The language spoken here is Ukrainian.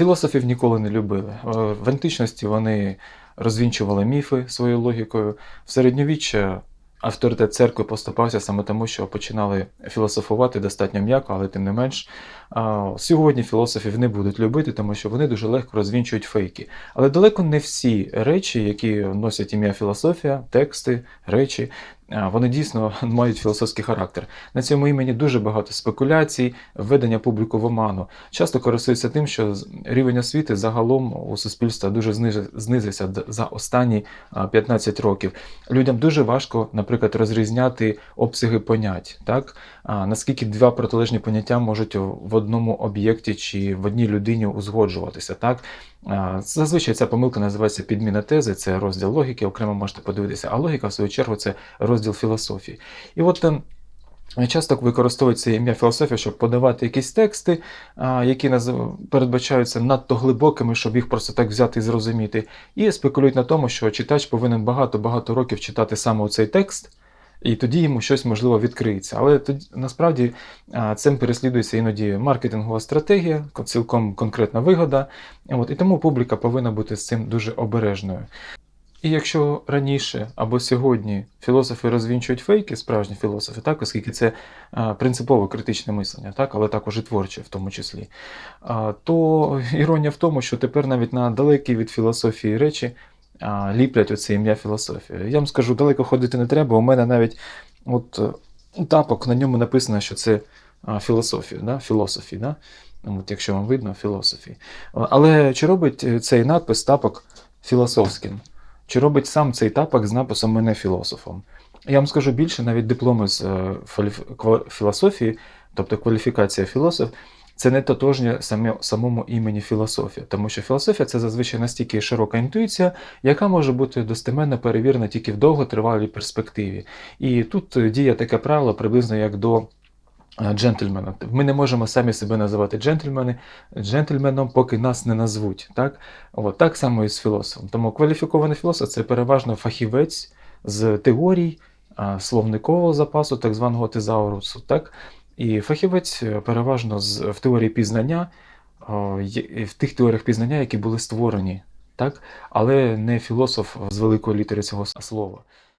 Філософів ніколи не любили. Е, В античності вони розвінчували міфи своєю логікою. В середньовіччя авторитет церкви поступався саме тому, що починали філософувати достатньо м'яко, але тим не менш. Сьогодні філософів не будуть любити, тому що вони дуже легко розвінчують фейки. Але далеко не всі речі, які носять ім'я філософія, тексти, речі, вони дійсно мають філософський характер. На цьому імені дуже багато спекуляцій, введення публіку в оману. Часто користуються тим, що рівень освіти загалом у суспільства дуже знизився за останні 15 років. Людям дуже важко, наприклад, розрізняти обсяги понять, так? Наскільки два протилежні поняття можуть в одному об'єкті чи в одній людині узгоджуватися. Так? Зазвичай ця помилка називається підміна тези, це розділ логіки, окремо можете подивитися. А логіка, в свою чергу, це розділ філософії. І от ем, часто використовується ім'я філософія, щоб подавати якісь тексти, які передбачаються надто глибокими, щоб їх просто так взяти і зрозуміти. І спекулюють на тому, що читач повинен багато-багато років читати саме цей текст. І тоді йому щось можливо відкриється. Але тоді насправді цим переслідується іноді маркетингова стратегія, цілком конкретна вигода. От, і тому публіка повинна бути з цим дуже обережною. І якщо раніше або сьогодні філософи розвінчують фейки, справжні філософи, так, оскільки це а, принципово критичне мислення, так, але також і творче в тому числі, то іронія в тому, що тепер навіть на далекі від філософії речі ліплять оце ім'я філософія. Я вам скажу, далеко ходити не треба. У мене навіть от е, тапок на ньому написано, що це філософія, да? філософі, да? От, якщо вам видно, філософі. Але чи робить е, цей надпис тапок філософським? Чи робить сам цей тапок з написом мене філософом? Я вам скажу більше, навіть дипломи з е, філософії, тобто кваліфікація філософ, це не тотожнє самому імені філософія, тому що філософія це зазвичай настільки широка інтуїція, яка може бути достеменно перевірена тільки в довготривалій перспективі. І тут е, діє таке правило приблизно як до джентльмена. Ми не можемо самі себе називати джентльмени, джентльменом, поки нас не назвуть. Так, От, так само і з філософом. Тому кваліфікований філософ це переважно фахівець з теорій, словникового запасу, так званого тезаурусу. Так? І фахівець е, переважно з, в теорії пізнання, в тих теоріях пізнання, які були створені, так? але не філософ з великої літери цього слова.